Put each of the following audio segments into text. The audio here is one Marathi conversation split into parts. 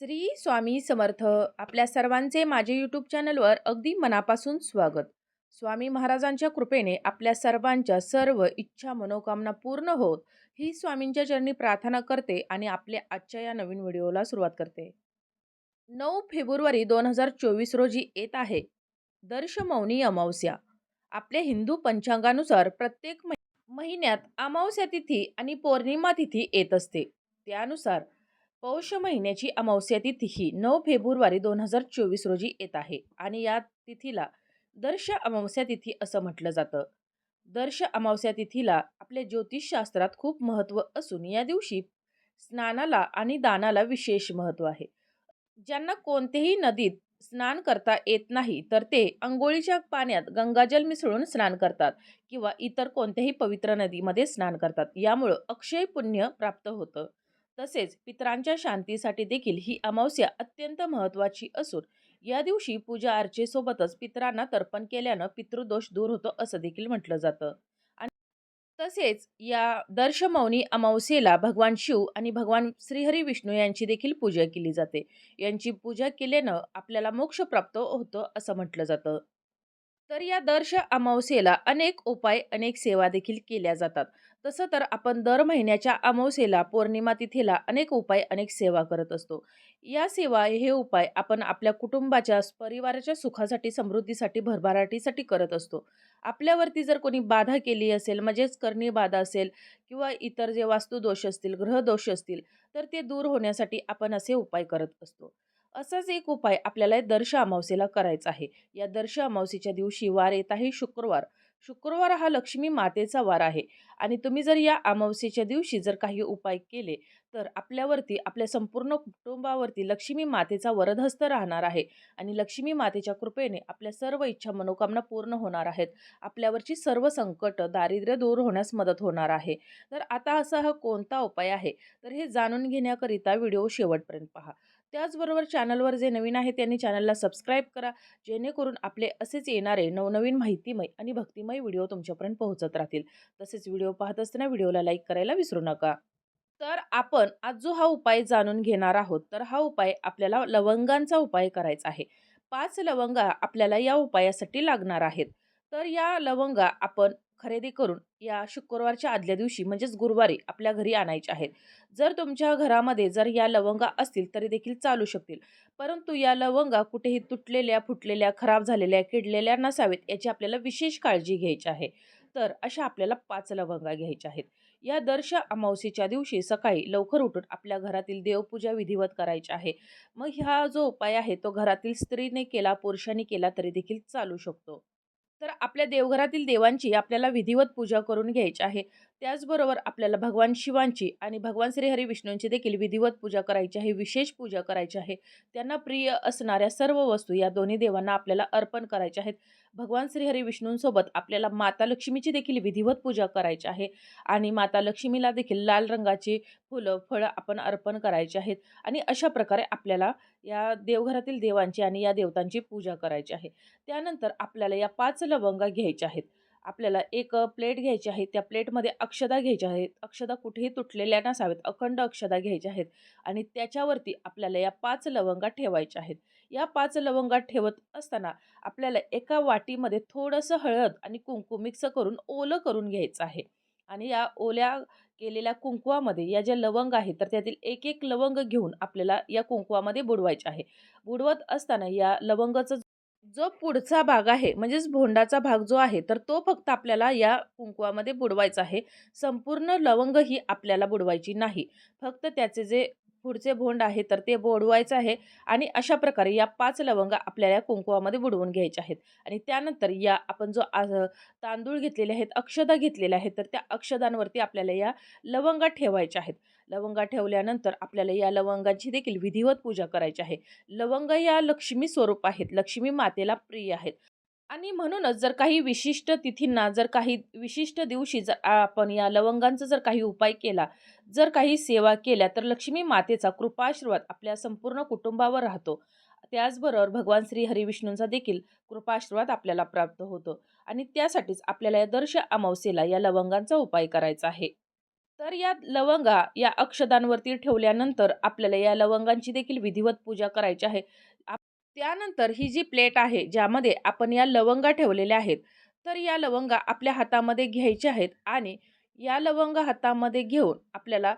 श्री स्वामी समर्थ आपल्या सर्वांचे माझे यूट्यूब चॅनलवर अगदी मनापासून स्वागत. स्वामी महाराजांच्या कृपेने आपल्या सर्वांच्या सर्व इच्छा मनोकामना पूर्ण होत ही स्वामींच्या चरणी प्रार्थना करते आणि आपल्या आजच्या या नवीन व्हिडिओला सुरुवात करते. नऊ फेब्रुवारी दोन हजार चोवीस रोजी येत आहे. दर्शमौनी अमावस्या. आपल्या हिंदू पंचांगानुसार प्रत्येक महि- महिन्यात अमावस्या तिथी आणि पौर्णिमा तिथी येत असते. त्यानुसार पौष महिन्याची अमावस्या तिथी ही नऊ फेब्रुवारी दोन हजार चोवीस रोजी येत आहे आणि या तिथीला दर्श अमावस्या तिथी असं म्हटलं जातं. दर्श अमावस्या तिथीला आपल्या ज्योतिषशास्त्रात खूप महत्त्व असून या दिवशी स्नानाला आणि दानाला विशेष महत्त्व आहे. ज्यांना कोणतेही नदीत स्नान करता येत नाही तर ते अंघोळीच्या पाण्यात गंगाजल मिसळून स्नान करतात किंवा इतर कोणत्याही पवित्र नदीमध्ये स्नान करतात. यामुळं अक्षय पुण्य प्राप्त होतं. तसेच पितरांच्या शांतीसाठी देखील ही अमावस्या अत्यंत महत्त्वाची असून या दिवशी पूजा अर्चेसोबतच पितरांना तर्पण केल्यानं पितृदोष दूर होतो असं देखील म्हटलं जातं. आणि तसेच या दर्शमौनी अमावस्येला भगवान शिव आणि भगवान श्रीहरी विष्णू यांची देखील पूजा केली जाते. यांची पूजा केल्यानं आपल्याला मोक्ष प्राप्त होतं असं म्हटलं जातं. तर या दर्श अमावस्येला अनेक उपाय अनेक सेवा देखील केल्या जातात. तसं तर आपण दर महिन्याच्या अमावस्येला पौर्णिमा तिथीला अनेक उपाय अनेक सेवा करत असतो. या सेवा हे उपाय आपण आपल्या कुटुंबाच्या परिवाराच्या सुखासाठी समृद्धीसाठी भरभराटीसाठी करत असतो. आपल्यावरती जर कोणी बाधा केली असेल म्हणजेच करणी बाधा असेल किंवा इतर जे वास्तुदोष असतील ग्रहदोष असतील तर ते दूर होण्यासाठी आपण असे उपाय करत असतो. असाच एक उपाय आपल्याला दर्श अमावस्येला करायचा आहे. या दर्श अमावस्येच्या दिवशी वार येत आहे शुक्रवार. शुक्रवार हा लक्ष्मी मातेचा वार आहे. आणि तुम्ही जर या अमावस्येच्या दिवशी जर काही उपाय केले तर आपल्यावरती आपल्या संपूर्ण कुटुंबावरती लक्ष्मी मातेचा वरदहस्त राहणार आहे. आणि लक्ष्मी मातेच्या कृपेने आपल्या सर्व इच्छा मनोकामना पूर्ण होणार आहेत. आपल्यावरची सर्व संकट दारिद्र्य दूर होण्यास मदत होणार आहे. तर आता असा हा कोणता उपाय आहे? तर हे जाणून घेण्याकरिता व्हिडिओ शेवटपर्यंत पहा. त्याचबरोबर चॅनलवर जे नवीन आहे त्यांनी चॅनलला सबस्क्राईब करा. जेणेकरून आपले असेच येणारे नवनवीन माहितीमय आणि भक्तिमय व्हिडिओ तुमच्यापर्यंत पोहोचत राहतील. तसेच व्हिडिओ पाहत असताना व्हिडिओला लाईक करायला विसरू नका. तर आपण आज जो हा उपाय जाणून घेणार आहोत तर हा उपाय आपल्याला लवंगांचा उपाय करायचा आहे. पाच लवंगा आपल्याला या उपायासाठी लागणार आहेत. तर या लवंगा आपण खरेदी करून या शुक्रवारच्या आदल्या दिवशी म्हणजेच गुरुवारी आपल्या घरी आणायच्या आहेत. जर तुमच्या घरामध्ये जर या लवंगा असतील तरी देखील चालू शकतील. परंतु या लवंगा कुठेही तुटलेल्या फुटलेल्या खराब झालेल्या किडलेल्या नसावेत याची आपल्याला विशेष काळजी घ्यायची आहे. तर अशा आपल्याला पाच लवंगा घ्यायच्या आहेत. या दर्श अमावस्येच्या दिवशी सकाळी लवकर उठून आपल्या घरातील देवपूजा विधिवत करायची आहे. मग हा जो उपाय आहे तो घरातील स्त्रीने केला पुरुषांनी केला तरी देखील चालू शकतो. तर आपल्या देवघरातील देवांची आपल्याला विधिवत पूजा करून घ्यायची आहे. त्याचबरोबर आपल्याला भगवान शिवांची आणि भगवान श्रीहरी विष्णूंची देखील विधिवत पूजा करायची आहे विशेष पूजा करायची आहे. त्यांना प्रिय असणाऱ्या सर्व वस्तू या दोन्ही देवांना आपल्याला अर्पण करायच्या आहेत. भगवान श्रीहरी विष्णूंसोबत आपल्याला माता लक्ष्मीची देखील विधिवत पूजा करायची आहे आणि माता लक्ष्मीला देखील लाल रंगाची फुलं फळं आपण अर्पण करायची आहेत आणि अशा प्रकारे आपल्याला या देवघरातील देवांची आणि या देवतांची पूजा करायची आहे. त्यानंतर आपल्याला या पाच लवंगा घ्यायच्या आहेत. आपल्याला एक प्लेट घ्यायची आहे त्या प्लेटमध्ये अक्षदा घ्यायच्या आहेत. अक्षदा कुठेही तुटलेल्या नसावेत अखंड अक्षदा घ्यायच्या आहेत आणि त्याच्यावरती आपल्याला या पाच लवंगा ठेवायच्या आहेत. या पाच लवंगा ठेवत असताना आपल्याला एका वाटीमध्ये थोडंसं हळद आणि कुंकू मिक्स करून ओलं करून घ्यायचं आहे. आणि या ओल्या केलेल्या कुंकवामध्ये या ज्या लवंग आहेत तर त्यातील एक एक लवंग घेऊन आपल्याला या कुंकवामध्ये बुडवायचे आहे. बुडवत असताना या लवंगाचं जो पुढचा भाग आहे म्हणजेच भोंडाचा भाग जो आहे तर तो फक्त आपल्याला या कुंकवामध्ये बुडवायचा आहे. संपूर्ण लवंग ही आपल्याला बुडवायची नाही. फक्त त्याचे जे पुढचे भोंड आहे तर ते बोडवायचं आहे. आणि अशा प्रकारे या पाच लवंगा आपल्याला कुंकुवामध्ये बुडवून घ्यायच्या आहेत. आणि त्यानंतर या आपण जो तांदूळ घेतलेले आहेत अक्षदा घेतलेल्या आहेत तर त्या अक्षदांवरती आपल्याला या लवंगा ठेवायच्या आहेत. लवंगा ठेवल्यानंतर आपल्याला या लवंगाची देखील विधिवत पूजा करायची आहे. लवंग या लक्ष्मी स्वरूप आहेत लक्ष्मी मातेला प्रिय आहेत. आणि म्हणूनच जर काही विशिष्ट तिथींना जर काही विशिष्ट दिवशी जर आपण या लवंगांचा जर काही उपाय केला जर काही सेवा केल्या तर लक्ष्मी मातेचा कृपाशीर्वाद आपल्या संपूर्ण कुटुंबावर राहतो. त्याचबरोबर भगवान श्री हरिविष्णूंचा देखील कृपाशीर्वाद आपल्याला प्राप्त होतो. आणि त्यासाठीच आपल्याला या दर्श अमावस्येला या लवंगांचा उपाय करायचा आहे. तर या लवंगा या अक्षदांवरती ठेवल्यानंतर आपल्याला या लवंगांची देखील विधिवत पूजा करायची आहे. त्यानंतर ही जी प्लेट आहे ज्यामध्ये आपण या लवंगा ठेवलेल्या आहेत तर या लवंगा आपल्या हातामध्ये घ्यायच्या आहेत आणि या लवंगा हातामध्ये घेऊन आपल्याला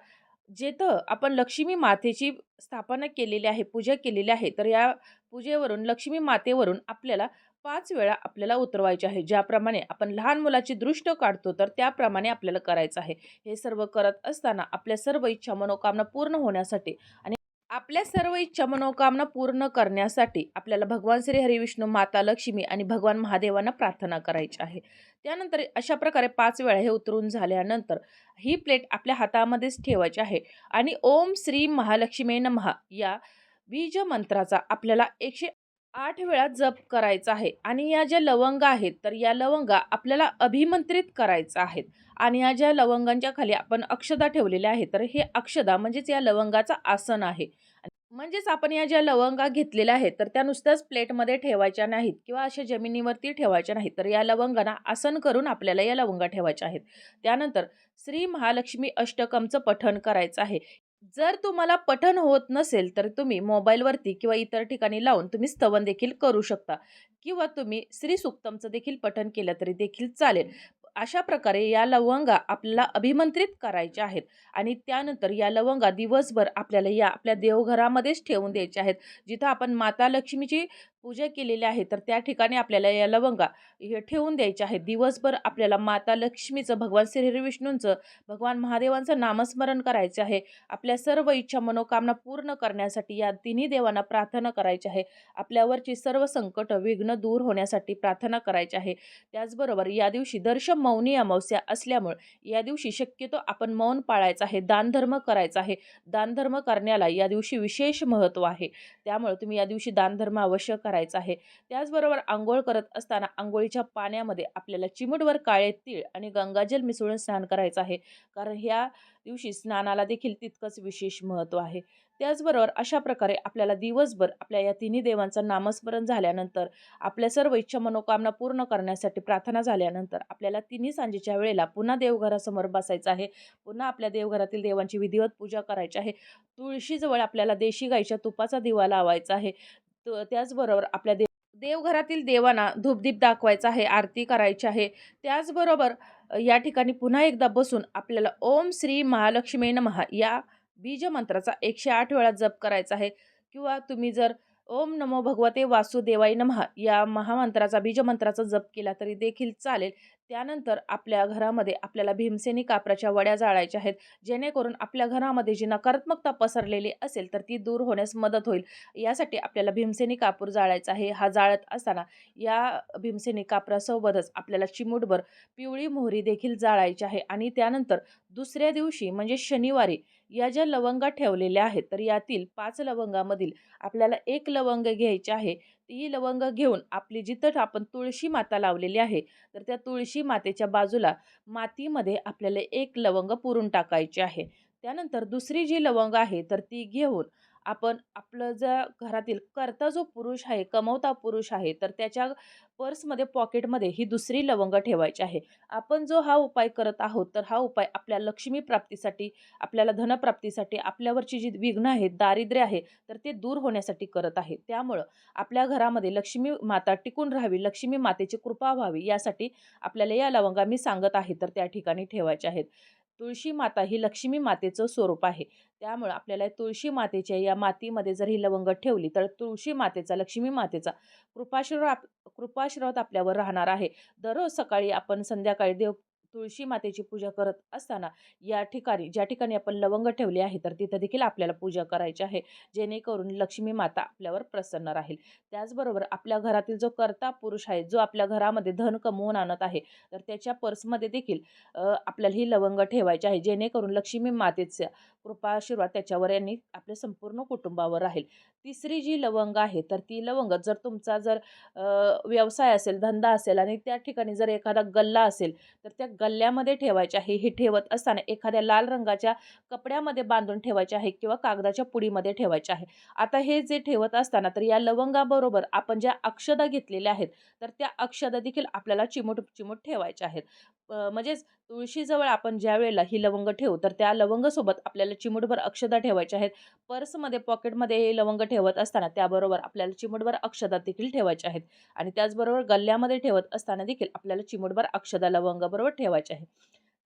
जेथं आपण लक्ष्मी मातेची स्थापना केलेली आहे पूजा केलेली आहे तर या पूजेवरून लक्ष्मी मातेवरून आपल्याला पाच वेळा आपल्याला उतरवायचे आहे. ज्याप्रमाणे आपण लहान मुलाची दृष्ट काढतो तर त्याप्रमाणे आपल्याला करायचं आहे. हे सर्व करत असताना आपल्या सर्व इच्छा मनोकामना पूर्ण होण्यासाठी आणि आपल्या सर्व इच्छा मनोकामना पूर्ण करण्यासाठी आपल्याला भगवान श्री हरिविष्णू माता लक्ष्मी आणि भगवान महादेवांना प्रार्थना करायची आहे. त्यानंतर अशा प्रकारे पाच वेळा हे उतरून झाल्यानंतर ही प्लेट आपल्या हातामध्येच ठेवायची आहे आणि ओम श्री महालक्ष्मी नमहा या बीज मंत्राचा आपल्याला एकशे आठ वेळा जप करायचा आहे आणि या ज्या लवंगा आहेत तर या लवंगा आपल्याला अभिमंत्रित करायचा आहेत. आणि या ज्या लवंगांच्या खाली आपण अक्षदा ठेवलेल्या आहेत तर हे अक्षदा म्हणजेच या लवंगाचं आसन आहे. म्हणजेच आपण या ज्या लवंगा घेतलेल्या आहेत तर त्या नुसत्याच प्लेटमध्ये ठेवायच्या नाहीत किंवा अशा जमिनीवरती ठेवायच्या नाहीत तर या लवंगांना आसन करून आपल्याला या लवंगा ठेवायच्या आहेत. त्यानंतर श्री महालक्ष्मी अष्टकमचं पठण करायचं आहे. जर तुम्हाला पठण होत नसेल तर तुम्ही मोबाईलवरती किंवा इतर ठिकाणी लावून तुम्ही स्तवन देखील करू शकता. किंवा तुम्ही श्री सुक्तमचं देखील पठण केलं तरी देखील चालेल. अशा प्रकारे या लवंगा आपल्याला अभिमंत्रित करायच्या आहेत. आणि त्यानंतर या लवंगा दिवसभर आपल्याला या आपल्या देवघरामध्येच ठेवून द्यायच्या आहेत. जिथं आपण माता लक्ष्मीची पूजा केलेली आहे तर त्या ठिकाणी आपल्याला या लवंगा हे ठेवून द्यायच्या आहेत. दिवसभर आपल्याला माता लक्ष्मीचं भगवान श्री विष्णूंचं भगवान महादेवांचं नामस्मरण करायचं आहे. आपल्या सर्व इच्छा मनोकामना पूर्ण करण्यासाठी या तिन्ही देवांना प्रार्थना करायची आहे. आपल्यावरची सर्व संकट विघ्न दूर होण्यासाठी प्रार्थना करायची आहे. त्याचबरोबर या दिवशी दर्श मौनी अमावस्या असल्यामुळे या दिवशी शक्यतो आपण मौन पाळायचं आहे दानधर्म करायचा आहे. दानधर्म करण्याला या दिवशी विशेष महत्त्व आहे. त्यामुळे तुम्ही या दिवशी दानधर्म आवश्यक करायचा आहे. त्याचबरोबर आंघोळ करत असताना आंघोळीच्या पाण्यामध्ये आपल्याला चिमूटवर काळे तीळ आणि गंगाजल मिसळून स्नान करायचं आहे. कारण ह्या दिवशी स्नानाला देखील तितकंच विशेष महत्त्व आहे. त्याचबरोबर अशा प्रकारे आपल्याला दिवसभर आपल्या या तिन्ही देवांचं नामस्मरण झाल्यानंतर आपल्या सर्व इच्छा मनोकामना पूर्ण करण्यासाठी प्रार्थना झाल्यानंतर आपल्याला तिन्ही सांजेच्या वेळेला पुन्हा देवघरासमोर बसायचं आहे. पुन्हा आपल्या देवघरातील देवांची विधिवत पूजा करायची आहे. तुळशीजवळ आपल्याला देशी गाईच्या तुपाचा दिवा लावायचा आहे. त्याचबरोबर आपल्या देव देवघरातील देवांना धूपदीप दाखवायचा आहे आरती करायची आहे. त्याचबरोबर या ठिकाणी पुन्हा एकदा बसून आपल्याला ओम श्री महालक्ष्मी नमहा या बीजमंत्राचा एकशे आठ वेळा जप करायचा आहे. किंवा तुम्ही जर ओम नमो भगवते वासुदेवाय नमः या महामंत्राचा बीजमंत्राचा जप केला तरी देखील चालेल. त्यानंतर आपल्या घरामध्ये आपल्याला भीमसेनी कापराच्या वड्या जाळायच्या आहेत. जेणेकरून आपल्या घरामध्ये जी नकारात्मकता पसरलेली असेल तर ती दूर होण्यास मदत होईल. यासाठी आपल्याला भीमसेनी कापूर जाळायचा आहे. हा जाळत असताना या भीमसेनी कापरासोबतच आपल्याला चिमूटभर पिवळी मोहरी देखील जाळायची आहे. आणि त्यानंतर दुसऱ्या दिवशी म्हणजे शनिवारी या ज्या लवंगा ठेवलेल्या आहेत तर यातील पाच लवंगामधील आपल्याला एक लवंग घ्यायचे आहे. ती लवंग घेऊन आपली जिथं आपण तुळशी माता लावलेली आहे तर त्या तुळशी मातेच्या बाजूला मातीमध्ये आपल्याला एक लवंग पुरून टाकायची आहे. त्यानंतर दुसरी जी लवंग आहे तर ती घेऊन आपण आपलं ज्या घरातील करता जो पुरुष आहे कमवता पुरुष आहे तर त्याच्या पर्समध्ये पॉकेटमध्ये ही दुसरी लवंग ठेवायची आहे. आपण जो हा उपाय करत आहोत तर हा उपाय आपल्या लक्ष्मी प्राप्तीसाठी आपल्याला धनप्राप्तीसाठी आपल्यावरची जी विघ्न आहेत दारिद्र्य आहे तर ते दूर होण्यासाठी करत आहे. त्यामुळं आपल्या घरामध्ये लक्ष्मी माता टिकून राहावी लक्ष्मी मातेची कृपा व्हावी यासाठी आपल्याला या लवंगा मी सांगत आहे तर त्या ठिकाणी ठेवायचे आहेत. तुळशी माता ही लक्ष्मी मातेचं स्वरूप आहे. त्यामुळं आपल्याला तुळशी मातेच्या या मातीमध्ये जर ही लवंग ठेवली तर तुळशी मातेचा लक्ष्मी मातेचा कृपाशीर्वाद कृपाशीर्वाद आपल्यावर राहणार आहे. दररोज सकाळी आपण संध्याकाळी देव तुळशी मातेची पूजा करत असताना या ठिकाणी ज्या ठिकाणी आपण लवंग ठेवले आहे तर तिथं देखील आपल्याला पूजा करायची आहे जेणेकरून लक्ष्मी माता आपल्यावर प्रसन्न राहील. त्याचबरोबर आपल्या घरातील जो कर्ता पुरुष आहे जो आपल्या घरामध्ये धन कमवून आणत आहे तर त्याच्या पर्समध्ये देखील आपल्याला ही लवंग ठेवायची आहे जेणेकरून लक्ष्मी मातेचा कृपा आशीर्वाद त्याच्यावर यांनी आपल्या संपूर्ण कुटुंबावर राहील. तिसरी जी लवंग आहे तर ती लवंग जर तुमचा जर व्यवसाय असेल धंदा असेल आणि त्या ठिकाणी जर एखादा गल्ला असेल तर त्या गल्ल्यामध्ये ठेवायचे आहे. हे ठेवत असताना एखाद्या लाल रंगाच्या कपड्यामध्ये बांधून ठेवायचे आहे किंवा कागदाच्या पुडीमध्ये ठेवायचे आहे. आता हे जे ठेवत असताना तर या लवंगाबरोबर आपण ज्या अक्षदा घेतलेल्या आहेत तर त्या अक्षदा देखील आपल्याला चिमूट चिमूट ठेवायच्या आहेत. म्हणजेच तुळशीजवळ आपण ज्या वेळेला ही लवंग ठेवू तर त्या लवंगसोबत आपल्याला चिमूटभर अक्षदा ठेवायच्या आहेत. पर्समध्ये पॉकेटमध्ये हे लवंग ठेवत असताना त्याबरोबर आपल्याला चिमूटभर अक्षदा देखील ठेवायच्या आहेत. आणि त्याचबरोबर गल्ल्यामध्ये ठेवत असताना देखील आपल्याला चिमूटभर अक्षदा लवंगाबरोबर ठेवायची आहे.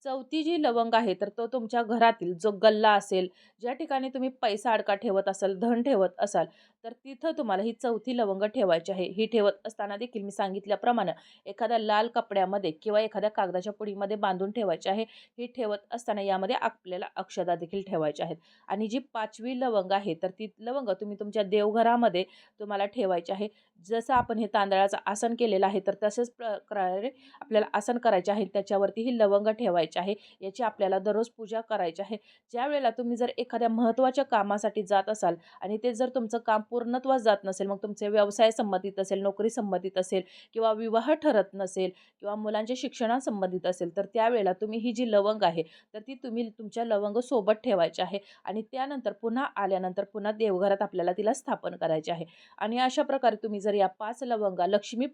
चौथी जी लवंग आहे तर तो तुमच्या घरातील जो गल्ला असेल ज्या ठिकाणी तुम्ही पैसा अडका ठेवत असाल धन ठेवत असाल तर तिथं तुम्हाला ही चौथी लवंग ठेवायची आहे. ही ठेवत असताना देखील मी सांगितल्याप्रमाणे एखाद्या लाल कपड्यामध्ये किंवा एखाद्या कागदाच्या पुडीमध्ये बांधून ठेवायची आहे. ही ठेवत असताना यामध्ये आपल्याला अक्षदा देखील ठेवायच्या आहेत. आणि जी पाचवी लवंग आहे तर ती लवंग तुम्ही तुमच्या देवघरामध्ये तुम्हाला ठेवायची आहे. जसं आपण हे तांदळाचं आसन केलेलं आहे तर तसेच प्रकारे आपल्याला आसन करायचे आहे. त्याच्यावरती ही लवंग ठेवायची आहे. याची आपल्याला दररोज पूजा करायची आहे. ज्यावेळेला तुम्ही जर एखाद्या महत्त्वाच्या कामासाठी जात असाल आणि ते जर तुमचं काम पूर्णत्वास जात नसेल मग तुमचे व्यवसाय संबंधित असेल नोकरी संबंधित असेल किंवा विवाह ठरत नसेल किंवा मुलांच्या शिक्षणासंबंधित असेल तर त्यावेळेला तुम्ही ही जी लवंग आहे तर ती तुम्ही तुमच्या लवंग सोबत ठेवायची आहे आणि त्यानंतर पुन्हा आल्यानंतर पुन्हा देवघरात आपल्याला तिला स्थापन करायचे आहे. आणि अशा प्रकारे तुम्ही जर या पाच लवंगा लक्ष्मी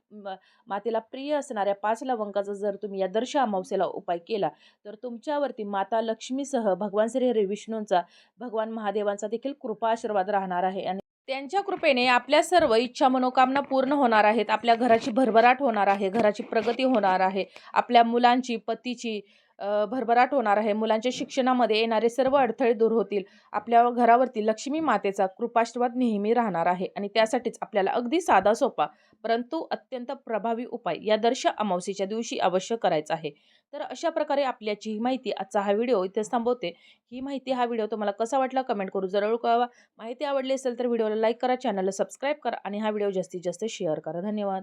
मातेला प्रिय असणाऱ्या पाच लवंगाचा जर तुम्ही या दर्श अमावस्येला उपाय केला तर तुमच्यावरती माता लक्ष्मीसह भगवान श्री हरी विष्णूंचा भगवान महादेवांचा देखील कृपा आशीर्वाद राहणार आहे आणि त्यांच्या कृपेने आपल्या सर्व इच्छा मनोकामना पूर्ण होणार आहेत. आपल्या घराची भरभराट होणार आहे घराची प्रगती होणार आहे. आपल्या मुलांची पतीची भरभराट होणार आहे. मुलांच्या शिक्षणामध्ये येणारे सर्व अडथळे दूर होतील. आपल्या घरावरती लक्ष्मी मातेचा कृपाशीर्वाद नेहमी राहणार आहे आणि त्यासाठीच आपल्याला अगदी साधा सोपा परंतु अत्यंत प्रभावी उपाय या दर्श अमावस्येच्या दिवशी अवश्य करायचा आहे. तर अशा प्रकारे आपल्याची ही माहिती आजचा हा व्हिडिओ इथे थांबवते. ही माहिती हा व्हिडिओ तुम्हाला कसा वाटला कमेंट करू जरूर कळवा. माहिती आवडली असेल तर व्हिडिओला लाईक करा चॅनलला सबस्क्राईब करा आणि हा व्हिडिओ जास्तीत जास्त शेअर करा. धन्यवाद.